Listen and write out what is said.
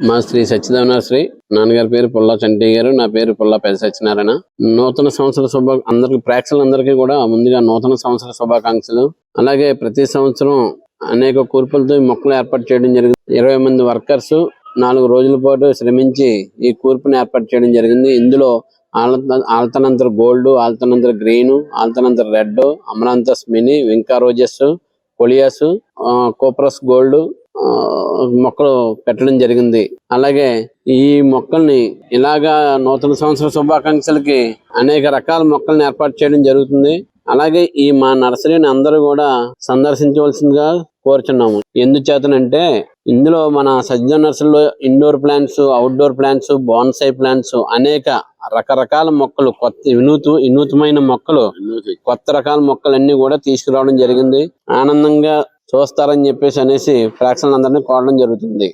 మా శ్రీ సచ్చిదాన శ్రీ నాన్నగారి పేరు పుల్లా చంటి గారు నా పేరు పుల్లా పెద్ద సత్యనారాయణ. నూతన సంవత్సర శుభ అందరికి ప్రేక్షకులందరికీ కూడా ముందుగా నూతన సంవత్సర శుభాకాంక్షలు. అలాగే ప్రతి సంవత్సరం అనేక కూర్పులతో మొక్కలు ఏర్పాటు చేయడం జరిగింది. ఇరవై మంది వర్కర్స్ నాలుగు రోజుల పాటు శ్రమించి ఈ కూర్పుని ఏర్పాటు చేయడం జరిగింది. ఇందులో alternanthera gold alternanthera green alternanthera red amaranthus mini vinca roses coleus ఆ, కోప్రస్ గోల్డ్ మొక్కలు పెట్టడం జరిగింది. అలాగే ఈ మొక్కల్ని ఇలాగా నూతన సంవత్సర శుభాకాంక్షలకి అనేక రకాల మొక్కల్ని ఏర్పాటు చేయడం జరుగుతుంది. అలాగే ఈ మా నర్సరీని అందరూ కూడా సందర్శించవలసిందిగా కోరుచున్నాము. ఎందుచేతనంటే ఇందులో మన సజ్జ నర్సరీలో indoor plants outdoor plants bonsai plants అనేక రకరకాల మొక్కలు కొత్త వినూత వినూతమైన మొక్కలు కొత్త రకాల మొక్కలన్నీ కూడా తీసుకురావడం జరిగింది. ఆనందంగా చూస్తారని చెప్పేసి అనేసి ప్రేక్షకులందరినీ కోరడం జరుగుతుంది.